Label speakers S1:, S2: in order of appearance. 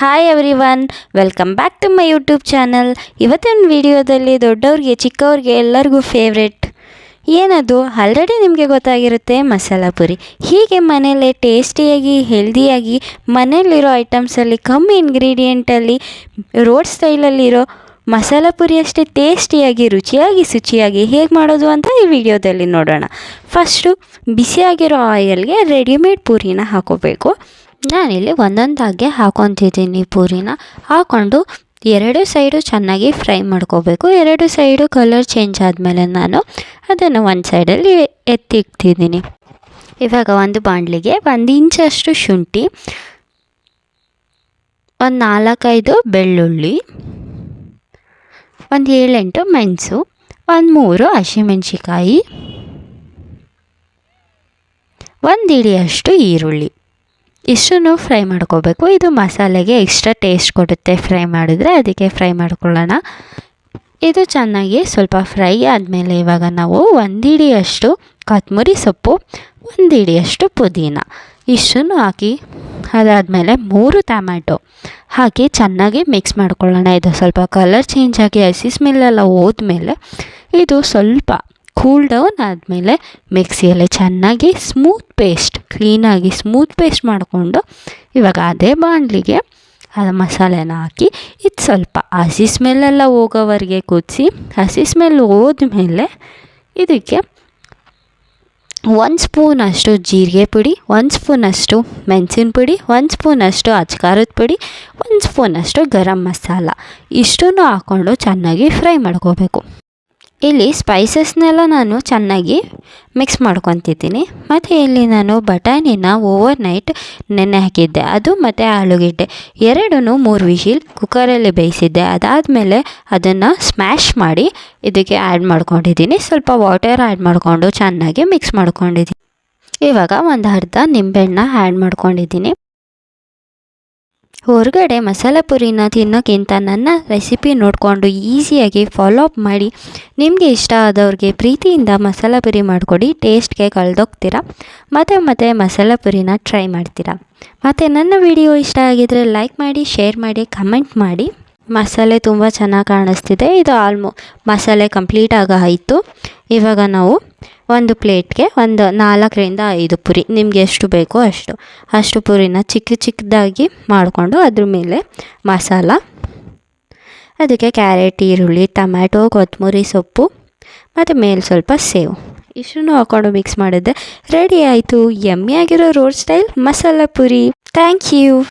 S1: Hi everyone welcome back to my YouTube channel ಇವತ್ತಿನ ವಿಡಿಯೋದಲ್ಲಿ ದೊಡ್ಡವ್ರಿಗೆ, ಚಿಕ್ಕವ್ರಿಗೆ ಎಲ್ಲರಿಗೂ ಫೇವ್ರೆಟ್ ಏನದು? ಆಲ್ರೆಡಿ ನಿಮಗೆ ಗೊತ್ತಾಗಿರುತ್ತೆ, ಮಸಾಲ ಪುರಿ. ಹೀಗೆ ಮನೆಯಲ್ಲೇ ಟೇಸ್ಟಿಯಾಗಿ ಹೆಲ್ದಿಯಾಗಿ ಮನೆಯಲ್ಲಿರೋ ಐಟಮ್ಸಲ್ಲಿ ಕಮ್ಮಿ ಇಂಗ್ರೀಡಿಯೆಂಟಲ್ಲಿ ರೋಡ್ ಸ್ಟೈಲಲ್ಲಿರೋ ಮಸಾಲ ಪುರಿ ಅಷ್ಟೇ ಟೇಸ್ಟಿಯಾಗಿ ರುಚಿಯಾಗಿ, ಶುಚಿಯಾಗಿ ಹೇಗೆ ಮಾಡೋದು ಅಂತ ಈ ವಿಡಿಯೋದಲ್ಲಿ ನೋಡೋಣ. ಫಸ್ಟು ಬಿಸಿಯಾಗಿರೋ ಆಯಿಲ್ಗೆ ರೆಡಿಮೇಡ್ ಪೂರಿನ ಹಾಕೋಬೇಕು. ನಾನಿಲ್ಲಿ ಒಂದೊಂದಾಗೆ ಹಾಕೊತಿದ್ದೀನಿ ಪೂರಿನ. ಹಾಕ್ಕೊಂಡು ಎರಡು ಸೈಡು ಚೆನ್ನಾಗಿ ಫ್ರೈ ಮಾಡ್ಕೋಬೇಕು. ಎರಡು ಸೈಡು ಕಲರ್ ಚೇಂಜ್ ಆದಮೇಲೆ ನಾನು ಅದನ್ನು ಒಂದು ಸೈಡಲ್ಲಿ ಎತ್ತಿಕ್ತಿದ್ದೀನಿ. ಇವಾಗ ಒಂದು ಬಾಣಲಿಗೆ ಒಂದು ಇಂಚಷ್ಟು ಶುಂಠಿ, ಒಂದು ನಾಲ್ಕೈದು ಬೆಳ್ಳುಳ್ಳಿ ಒಂದು ಏಳೆಂಟು ಮೆಣಸು ಒಂದು ಮೂರು ಹಸಿಮೆಣ್ಸಿಕಾಯಿ ಒಂದು ಇಡಿಯಷ್ಟು ಈರುಳ್ಳಿ. ಇಷ್ಟನ್ನು ಫ್ರೈ ಮಾಡ್ಕೋಬೇಕು. ಇದು ಮಸಾಲೆಗೆ ಎಕ್ಸ್ಟ್ರಾ ಟೇಸ್ಟ್ ಕೊಡುತ್ತೆ ಫ್ರೈ ಮಾಡಿದ್ರೆ. ಅದಕ್ಕೆ ಫ್ರೈ ಮಾಡ್ಕೊಳ್ಳೋಣ. ಇದು ಚೆನ್ನಾಗಿ ಸ್ವಲ್ಪ ಫ್ರೈ ಆದಮೇಲೆ ಇವಾಗ ನಾವು ಒಂದು ಇಡಿಯಷ್ಟು ಕೊತ್ತಂಬರಿ ಸೊಪ್ಪು ಒಂದು ಇಡಿಯಷ್ಟು ಪುದೀನ. ಇಷ್ಟನ್ನು ಹಾಕಿ ಅದಾದಮೇಲೆ ಮೂರು ಟಮ್ಯಾಟೊ ಹಾಕಿ ಚೆನ್ನಾಗಿ ಮಿಕ್ಸ್ ಮಾಡ್ಕೊಳ್ಳೋಣ. ಇದು ಸ್ವಲ್ಪ ಕಲರ್ ಚೇಂಜ್ ಆಗಿ ಹಸಿ ಸ್ಮೆಲ್ಲೆಲ್ಲ ಹೋದ್ಮೇಲೆ ಇದು ಸ್ವಲ್ಪ ಕೂಲ್ ಡೌನ್ ಆದಮೇಲೆ ಮಿಕ್ಸಿಯಲ್ಲಿ ಚೆನ್ನಾಗಿ ಸ್ಮೂತ್ ಪೇಸ್ಟ್ ಕ್ಲೀನಾಗಿ ಸ್ಮೂತ್ ಪೇಸ್ಟ್ ಮಾಡಿಕೊಂಡು ಇವಾಗ ಅದೇ ಬಾಣಲಿಗೆ ಅದು ಮಸಾಲೆನ ಹಾಕಿ ಇದು ಸ್ವಲ್ಪ ಹಸಿ ಸ್ಮೆಲ್ಲೆಲ್ಲ ಹೋಗೋವರೆಗೆ ಕುದಿಸಿ ಹಸಿ ಸ್ಮೆಲ್ ಹೋದ್ಮೇಲೆ ಇದಕ್ಕೆ ಒಂದು ಸ್ಪೂನಷ್ಟು ಜೀರಿಗೆ ಪುಡಿ ಒಂದು ಸ್ಪೂನಷ್ಟು ಮೆಣಸಿನ ಪುಡಿ ಒಂದು ಸ್ಪೂನಷ್ಟು ಅಚ್ಕಾರದ ಪುಡಿ ಒಂದು ಸ್ಪೂನಷ್ಟು ಗರಂ ಮಸಾಲ. ಇಷ್ಟನ್ನು ಹಾಕ್ಕೊಂಡು ಚೆನ್ನಾಗಿ ಫ್ರೈ ಮಾಡ್ಕೋಬೇಕು. ಇಲ್ಲಿ ಸ್ಪೈಸಸ್ನೆಲ್ಲ ನಾನು ಚೆನ್ನಾಗಿ ಮಿಕ್ಸ್ ಮಾಡ್ಕೊತಿದ್ದೀನಿ. ಮತ್ತು ಇಲ್ಲಿ ನಾನು ಬಟಾಣಿನ ಓವರ್ ನೈಟ್ ನೆನೆ ಹಾಕಿದ್ದೆ. ಅದು ಮತ್ತು ಆಲೂಗೆಡ್ಡೆ. ಎರಡೂ ಮೂರು ವಿಶಿಲ್ ಕುಕ್ಕರಲ್ಲಿ ಬೇಯಿಸಿದ್ದೆ. ಅದಾದಮೇಲೆ ಅದನ್ನು ಸ್ಮ್ಯಾಶ್ ಮಾಡಿ ಇದಕ್ಕೆ ಆ್ಯಡ್ ಮಾಡ್ಕೊಂಡಿದ್ದೀನಿ. ಸ್ವಲ್ಪ ವಾಟರ್ ಆ್ಯಡ್ ಮಾಡಿಕೊಂಡು ಚೆನ್ನಾಗಿ ಮಿಕ್ಸ್ ಮಾಡ್ಕೊಂಡಿದ್ದೀನಿ. ಇವಾಗ ಒಂದು ಅರ್ಧ ನಿಂಬೆಹಣ್ಣ ಆ್ಯಡ್ ಮಾಡ್ಕೊಂಡಿದ್ದೀನಿ. ಹೊರಗಡೆ ಮಸಾಲ ಪುರಿನ ತಿನ್ನೋಕ್ಕಿಂತ ನನ್ನ ರೆಸಿಪಿ ನೋಡಿಕೊಂಡು ಈಸಿಯಾಗಿ ಫಾಲೋ ಅಪ್ ಮಾಡಿ. ನಿಮಗೆ ಇಷ್ಟ ಆದವ್ರಿಗೆ ಪ್ರೀತಿಯಿಂದ ಮಸಾಲ ಪುರಿ ಮಾಡಿಕೊಡಿ ಟೇಸ್ಟ್ಗೆ ಕಳೆದೋಗ್ತೀರಾ? ಮತ್ತು ಮತ್ತೆ ಮಸಾಲ ಪುರಿನ ಟ್ರೈ ಮಾಡ್ತೀರಾ? ಮತ್ತು ನನ್ನ ವಿಡಿಯೋ ಇಷ್ಟ ಆಗಿದ್ದರೆ ಲೈಕ್ ಮಾಡಿ ಶೇರ್ ಮಾಡಿ ಕಮೆಂಟ್ ಮಾಡಿ. ಮಸಾಲೆ ತುಂಬ ಚೆನ್ನಾಗಿ ಕಾಣಿಸ್ತಿದೆ. ಇದು ಆಲ್ಮೋ, ಮಸಾಲೆ ಕಂಪ್ಲೀಟ್ ಆಗ ಆಯಿತು. ಇವಾಗ ನಾವು ಒಂದು ಪ್ಲೇಟ್ಗೆ ಒಂದು ನಾಲ್ಕರಿಂದ ಐದು ಪುರಿ. ನಿಮಗೆ ಎಷ್ಟು ಬೇಕೋ ಅಷ್ಟು. ಅಷ್ಟು ಪುರಿನ ಚಿಕ್ಕ ಚಿಕ್ಕದಾಗಿ ಮಾಡಿಕೊಂಡು ಅದ್ರ ಮೇಲೆ ಮಸಾಲ, ಅದಕ್ಕೆ ಕ್ಯಾರೆಟ್, ಈರುಳ್ಳಿ, ಟೊಮ್ಯಾಟೊ, ಕೊತ್ತಂಬರಿ ಸೊಪ್ಪು, ಮತ್ತು ಮೇಲೆ ಸ್ವಲ್ಪ ಸೇವು. ಇಷ್ಟನ್ನು ಹಾಕ್ಕೊಂಡು ಮಿಕ್ಸ್ ಮಾಡಿದ್ದೆ ರೆಡಿ ಆಯಿತು. ಎಮ್ಮೆ ಯಮ್ಮಿಯಾಗಿರೋ road style masala puri. Thank you.